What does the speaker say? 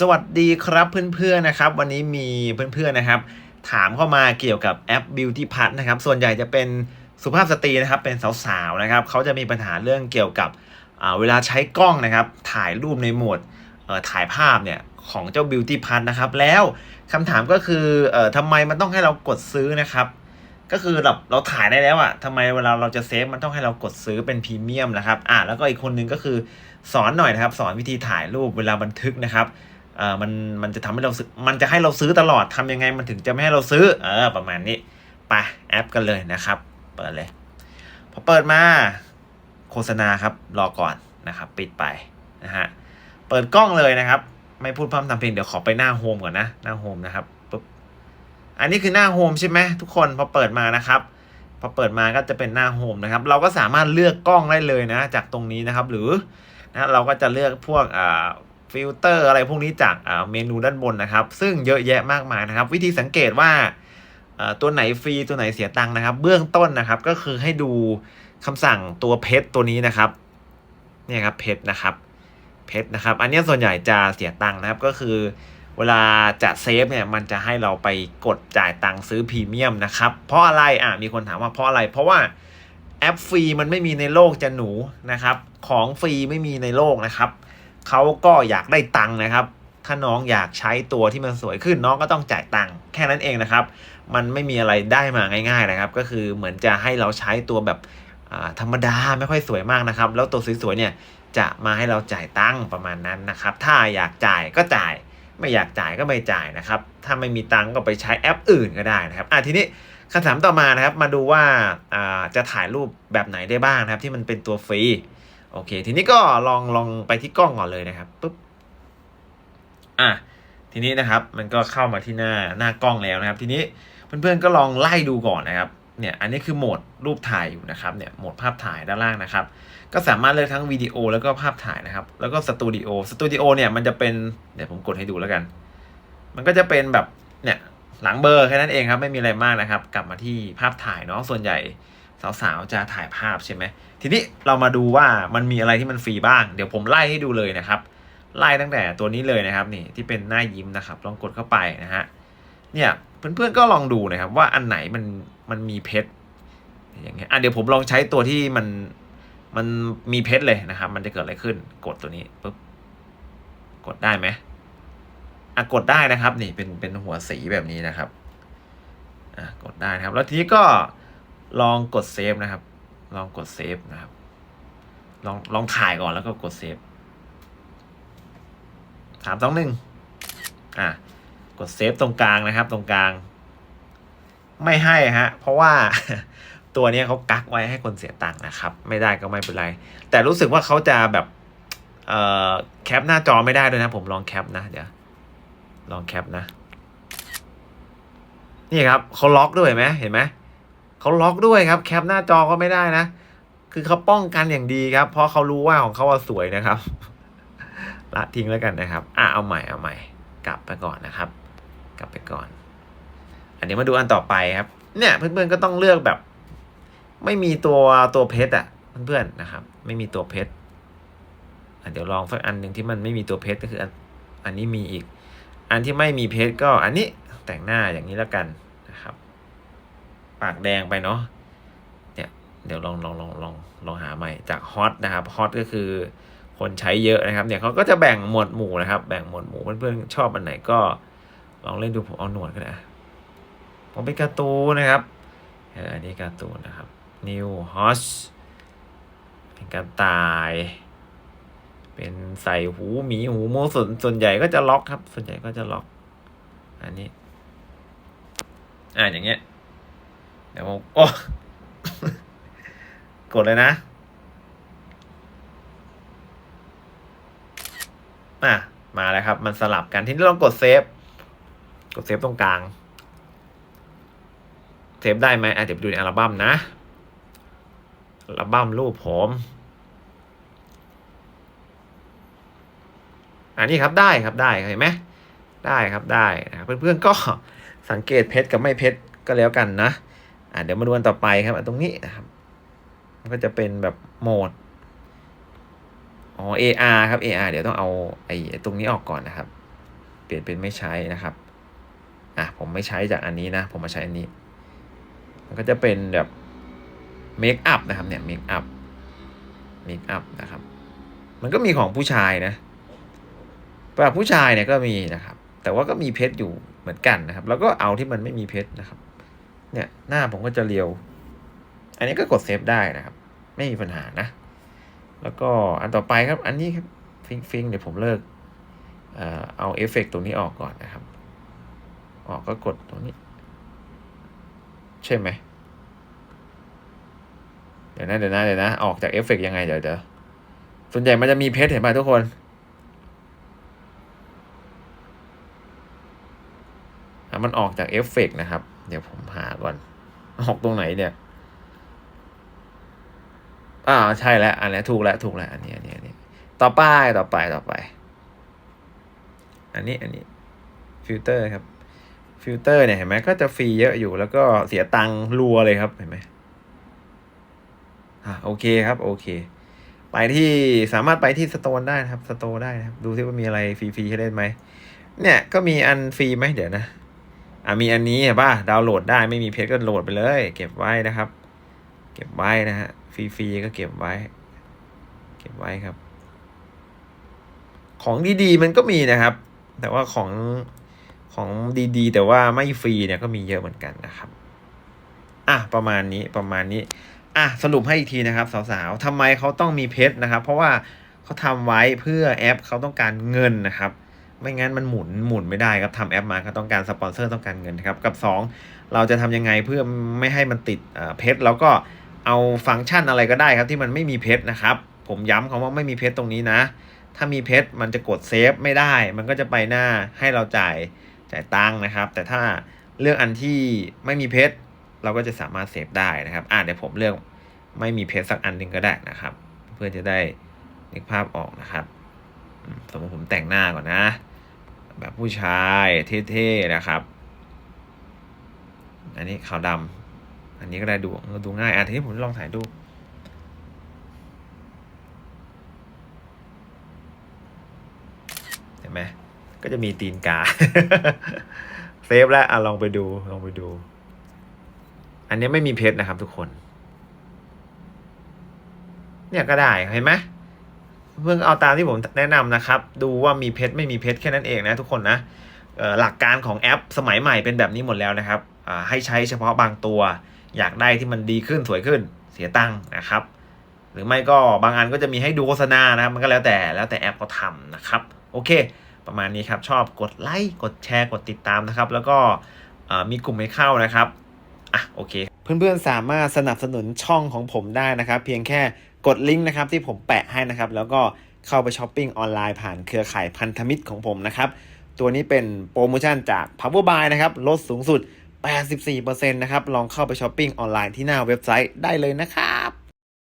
สวัสดีครับเพื่อนๆนะครับ วันนี้มีเพื่อนๆนะครับ ถามเข้ามาเกี่ยวกับแอป Beauty p a s นะครับ ส่วนใหญ่จะเป็นสุภาพสตรีนะครับ เป็นสาวๆนะครับเขาจะมีปัญหาเรื่องเกี่ยวกับเวลาใช้กล้องนะครับ ถ่ายรูปในโหมดถ่ายภาพเนี่ยของเจ้า Beauty p a s นะครับ แล้วคำถามก็คืออทำไมมันต้องให้เรากดซื้อนะครับ ก็คือแบบเราถ่ายได้แล้วอะทำไมเวลาเราจะเซฟมันต้องให้เรากดซื้อเป็นพรีเมียมนะครับอ่าแล้วก็อีกคนนึงก็คือสอนหน่อยนะครับ สอนวิธีถ่ายรูปเวลาบันทึกนะครับ อ่อมันมันจะทำให้เราซื้อมันจะให้เราซื้อตลอดทำยังไงมันถึงจะไม่ให้เราซื้อเออประมาณนี้ไปแอปกันเลยนะครับ เปิดเลยพอเปิดมาโฆษณาครับรอก่อนนะครับ ปิดไปนะฮะเปิดกล้องเลยนะครับ ไม่พูดพร่ำทำเพลงเดี๋ยวขอไปหน้าโฮมก่อนนะหน้าโฮมนะครับปุ๊บอันนี้คือหน้าโฮมใช่ไหมทุกคนพอเปิดมานะครับพอเปิดมาก็จะเป็นหน้าโฮมนะครับ เราก็สามารถเลือกกล้องได้เลยนะ จากตรงนี้นะครับ หรือนะเราก็จะเลือกพวกอ่า ฟิลเตอร์อะไรพวกนี้จากเมนูด้านบนนะครับ ซึ่งเยอะแยะมากมายนะครับ วิธีสังเกตว่าตัวไหนฟรีตัวไหนเสียตังค์นะครับ เบื้องต้นนะครับก็คือให้ดูคำสั่งตัวเพชรตัวนี้นะครับเนี่ยครับเพชรนะครับเพชรนะครับ อันนี้ส่วนใหญ่จะเสียตังค์นะครับก็คือ เวลาจะเซฟเนี่ยมันจะให้เราไปกดจ่ายตังค์ซื้อพรีเมียมนะครับ เพราะอะไรอะมีคนถามว่าเพราะอะไร เพราะว่าแอปฟรีมันไม่มีในโลกจะหนูนะครับ ของฟรีไม่มีในโลกนะครับ เขาก็อยากได้ตังค์นะครับ ถ้าน้องอยากใช้ตัวที่มันสวยขึ้นน้องก็ต้องจ่ายตังค์แค่นั้นเองนะครับ มันไม่มีอะไรได้มาง่าย ๆนะครับ ก็คือเหมือนจะให้เราใช้ตัวแบบธรรมดาไม่ค่อยสวยมากนะครับ แล้วตัวสวยๆเนี่ยจะมาให้เราจ่ายตังค์ประมาณนั้นนะครับ ถ้าอยากจ่ายก็จ่าย ไม่อยากจ่ายก็ไม่จ่ายนะครับ ถ้าไม่มีตังค์ก็ไปใช้แอปอื่นก็ได้นะครับอะทีนี้คำถามต่อมานะครับ มาดูว่าจะถ่ายรูปแบบไหนได้บ้างนะครับ ที่มันเป็นตัวฟรี โอเค ทีนี้ก็ลองลองไปที่กล้องก่อนเลยนะครับปุ๊บอะทีนี้นะครับ มันก็เข้ามาที่หน้าหน้ากล้องแล้วนะครับ ทีนี้เพื่อนๆก็ลองไล่ดูก่อนนะครับเนี่ยอันนี้คือโหมดรูปถ่ายอยู่นะครับเนี่ยโหมดภาพถ่ายด้านล่างนะครับ ก็สามารถเลือกทั้งวิดีโอแล้วก็ภาพถ่ายนะครับ แล้วก็สตูดิโอสตูดิโอเนี่ยมันจะเป็นเดี๋ยวผมกดให้ดูแล้วกัน มันก็จะเป็นแบบเนี่ยหลังเบอร์แค่นั้นเองครับไม่มีอะไรมากนะครับ กลับมาที่ภาพถ่ายเนาะส่วนใหญ่ สาวๆจะถ่ายภาพใช่ไหมทีนี้เรามาดูว่ามันมีอะไรที่มันฟรีบ้าง เดี๋ยวผมไล่ให้ดูเลยนะครับ ไล่ตั้งแต่ตัวนี้เลยนะครับนี่ที่เป็นหน้ายิ้มนะครับ ลองกดเข้าไปนะฮะเนี่ยเพื่อนๆก็ลองดูนะครับว่าอันไหนมันมันมีเพชรอย่างเงี้ยอะเดี๋ยวผมลองใช้ตัวที่มันมันมีเพชรเลยนะครับ มันจะเกิดอะไรขึ้น กดตัวนี้ปุ๊บกดได้ไหมอะกดได้นะครับ นี่เป็นเป็นหัวสีแบบนี้นะครับอะกดได้นะครับ แล้วทีนี้ก็ ลองกดเซฟนะครับ ลองกดเซฟนะครับ ลองลองถ่ายก่อนแล้วก็กดเซฟสามสองหนึ่งอะ กดเซฟตรงกลางนะครับ ตรงกลาง ไม่ให้ฮะ เพราะว่าตัวเนี้ยเขากักไว้ให้คนเสียตังค์นะครับ ไม่ได้ก็ไม่เป็นไร แต่รู้สึกว่าเขาจะแบบเอ่อแคปหน้าจอไม่ได้ด้วยนะ ผมลองแคปนะ เดี๋ยว ลองแคปนะ นี่ครับเขาล็อกด้วยไหมเห็นไหม เขาล็อกด้วยครับ แคปหน้าจอก็ไม่ได้นะ คือเขาป้องกันอย่างดีครับ เพราะเขารู้ว่าของเขาสวยนะครับ ละทิ้งแล้วกันนะครับ อะเอาใหม่เอาใหม่ กลับไปก่อนนะครับ กลับไปก่อน อันนี้มาดูอันต่อไปครับ เนี่ย เพื่อนๆก็ต้องเลือกแบบ ไม่มีตัวตัวเพชรอะ เพื่อนๆนะครับ ไม่มีตัวเพชรเดี๋ยวลองสักอันหนึ่งที่มันไม่มีตัวเพชรก็คืออันอันนี้มีอีก อันที่ไม่มีเพชรก็อันนี้แต่งหน้าอย่างนี้แล้วกันนะครับ ปากแดงไปเนาะเนี่ยเดี๋ยวลองลองลองลองลองหาใหม่จากฮอตนะครับฮอตก็คือคนใช้เยอะนะครับเนี่ยเขาก็จะแบ่งหมวดหมู่นะครับ แบ่งหมวดหมู่เพื่อนๆชอบอันไหนก็ลองเล่นดูผมเอาหนวดก็ได้ผมเป็นการ์ตูนนะครับเอออันนี้การ์ตูนนะครับ New h o s เป็นการตาย เป็นใส่หูหมีหูโมส่วนส่วนใหญ่ก็จะล็อกครับ ส่วนใหญ่ก็จะล็อก อันนี้ อ่าอย่างเงี้ย เดี๋ยวผมโอ้กดเลยนะอะมาแล้วครับ มันสลับกัน ทีนี้ลองกดเซฟ กดเซฟตรงกลาง เซฟได้ไหมอะเดี๋ยวไปดูในอัลบั้มนะ อัลบั้มรูปผม อันนี้ครับได้ครับได้เห็นไหมได้ครับได้นะเพื่อนๆก็สังเกตเพชรกับไม่เพชรก็แล้วกันนะ อะเดี๋ยวมาดูกันต่อไปครับตรงนี้นะครับก็จะเป็นแบบโหมดอ๋อ AR ครับ AR เดี๋ยวต้องเอาไอ้ตรงนี้ออกก่อนนะครับ เปลี่ยนเป็นไม่ใช้นะครับอะผมไม่ใช้จากอันนี้นะ ผมมาใช้อันนี้ มันก็จะเป็นแบบเมคอัพนะครับเนี่ยเมคอัพเมคอัพนะครับ มันก็มีของผู้ชายนะแบบผู้ชายเนี่ยก็มีนะครับ แต่ว่าก็มีเพชรอยู่เหมือนกันนะครับ แล้วก็เอาที่มันไม่มีเพชรนะครับ เนี่ยหน้าผมก็จะเรียว อันนี้ก็กดเซฟได้นะครับ ไม่มีปัญหานะ แล้วก็อันต่อไปครับ อันนี้ครับฟิงฟิงเดี๋ยวผมเลิกเอาเอฟเฟกต์ตรงนี้ออกก่อนนะครับ ออกก็กดตรงนี้ ใช่ไหมเดี๋ยวนะเดี๋ยวนะเดี๋ยวนะ ออกจากเอฟเฟกต์ยังไงเดี๋ยวเดี๋ยวส่วนใหญ่มันจะมีเพชรเห็นไหมทุกคน มันออกจากเอฟเฟกต์นะครับ เดี๋ยวผมหาก่อน ออกตรงไหนเนี่ย อ่าใช่แล้ว อันนี้ถูกแล้วถูกแล้ว อันนี้อันนี้อันนี้ ต่อไปต่อไปต่อไป อันนี้อันนี้ฟิลเตอร์ครับฟิลเตอร์เนี่ยเห็นไหมก็จะฟรีเยอะอยู่แล้วก็เสียตังค์รัวเลยครับเห็นไหมอ่าโอเคครับ โอเค ไปที่สามารถไปที่สโตนได้นะครับสโตได้นะครับ ดูซิว่ามีอะไรฟรีๆให้เล่นไหมเนี่ยก็มีอันฟรีไหมเดี๋ยวนะ อ่ามีอันนี้เห็นป่ะดาวน์โหลดได้ไม่มีเพจก็โหลดไปเลย เก็บไว้นะครับ เก็บไว้นะฮะฟรีๆก็เก็บไว้ เก็บไว้ครับ ของดีๆมันก็มีนะครับ แต่ว่าของของดีๆ แต่ว่าไม่ฟรีเนี่ยก็มีเยอะเหมือนกันนะครับอะประมาณนี้ประมาณนี้อะสรุปให้อีกทีนะครับ สาวๆทำไมเขาต้องมีเพชรนะครับ เพราะว่าเขาทำไว้เพื่อแอปเขาต้องการเงินนะครับ ไม่งั้นมันหมุนหมุนไม่ได้ครับทำแอปมาเขาต้องการสปอนเซอร์ต้องการเงินครับกับ 2 เราจะทำยังไงเพื่อไม่ให้มันติดเพชรแล้วก็เอาฟังก์ชันอะไรก็ได้ครับที่มันไม่มีเพชรนะครับ ผมย้ำคำว่าไม่มีเพชรตรงนี้นะ ถ้ามีเพชรมันจะกดเซฟไม่ได้ มันก็จะไปหน้าให้เราจ่ายจ่ายตังค์นะครับ แต่ถ้าเลือกอันที่ไม่มีเพชรเราก็จะสามารถเซฟได้นะครับอ่าเดี๋ยวผมเลือกไม่มีเพชรสักอันหนึ่งก็ได้นะครับ เพื่อจะได้นึกภาพออกนะครับ สมมติผมแต่งหน้าก่อนนะ แบบผู้ชายเท่ๆนะครับ อันนี้ขาวดำอันนี้ก็ได้ดูดูง่ายอะทีนี้ผมลองถ่ายรูเห็นไหมก็จะมีตีนกาเซฟแล้วอะลองไปดูลองไปดู อันนี้ไม่มีเพชรนะครับทุกคน เนี่ยก็ได้เห็นไหม เพิ่งเอาตามที่ผมแนะนำนะครับ ดูว่ามีเพชรไม่มีเพชรแค่นั้นเองนะทุกคนนะหลักการของแอปสมัยใหม่เป็นแบบนี้หมดแล้วนะครับให้ใช้เฉพาะบางตัว อยากได้ที่มันดีขึ้นสวยขึ้นเสียตังค์นะครับ หรือไม่ก็บางอันก็จะมีให้ดูโฆษณานะครับ มันก็แล้วแต่แล้วแต่แอปเขาทำนะครับ โอเค ประมาณนี้ครับ ชอบกดไลค์กดแชร์กดติดตามนะครับ แล้วก็มีกลุ่มให้เข้านะครับอะโอเค เพื่อนๆสามารถสนับสนุนช่องของผมได้นะครับ เพียงแค่ กดลิงก์นะครับที่ผมแปะให้นะครับ แล้วก็เข้าไปช้อปปิ้งออนไลน์ผ่านเครือข่ายพันธมิตรของผมนะครับ ตัวนี้เป็นโปรโมชั่นจาก Powerbuy นะครับ ลดสูงสุด 84%นะครับ ลองเข้าไปช้อปปิ้งออนไลน์ที่หน้าเว็บไซต์ได้เลยนะครับ